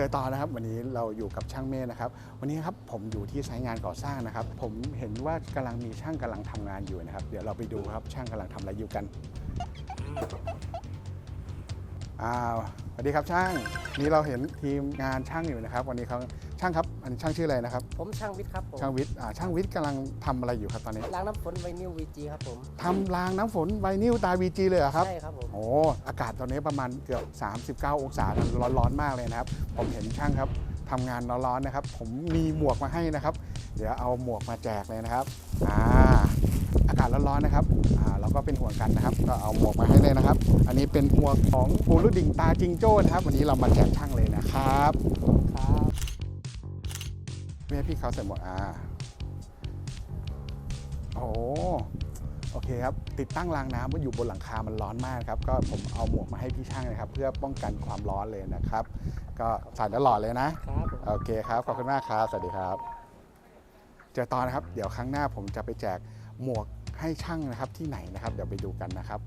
เจอตอนนะครับวันนี้เราอยู่กับช่างเมฆนะครับ วันนี้ครับผมอยู่ที่ไซต์งานก่อสร้างนะครับ ผมเห็นว่ากำลังมีช่างกำลังทำงานอยู่นะครับ เดี๋ยวเราไปดูครับช่างกำลังทำอะไรอยู่กันอ้าวส วัสดีครับช่างนี่เราเห็นทีมงานช่างอยู่นะครับ วันนี้เขาช่างครับอันนี้ช่างชื่ออะไรนะครับ ผมช่างวิทย์ครับผมช่างวิทย์อ่าช่างวิทย์กำลังทำอะไรอยู่ครับตอนนี้ล้างน้ำฝนไวนิลวีจีครับผมทำรางน้ำฝนไวนิลตาวีจีเลยเหรอครับ ใช่ครับผม โอ้อากาศตอนนี้ประมาณเกือบ 39 องศาร้อนๆมากเลยนะครับ ผมเห็นช่างครับทำงานร้อนๆนะครับ ผมมีหมวกมาให้นะครับ เดี๋ยวเอาหมวกมาแจกเลยนะครับ อ่าอากาศ ร้อนๆนะครับอ่าเราก็เป็นห่วงกันนะครับ ก็เอาหมวกมาให้เลยนะครับ อันนี้เป็นหมวกของปูรุดิ่งตาจิงโจ้นะครับ วันนี้เรามาแจกช่างเลยนะครับครับไม่ให้พี่เขาใส่หมวกอ่าโอ้โอเคครับ ติดตั้งรางน้ำว่าอยู่บนหลังคา มันร้อนมากครับ ก็ผมเอาหมวกมาให้พี่ช่างนะครับ เพื่อป้องกันความร้อนเลยนะครับ ก็ใส่ตลอดเลยนะครับผมโอเคครับ ขอบคุณมากครับ สวัสดีครับ เจอตอนนะครับ เดี๋ยวครั้งหน้าผมจะไปแจกหมวก ให้ช่างนะครับที่ไหนนะครับ เดี๋ยวไปดูกันนะครับ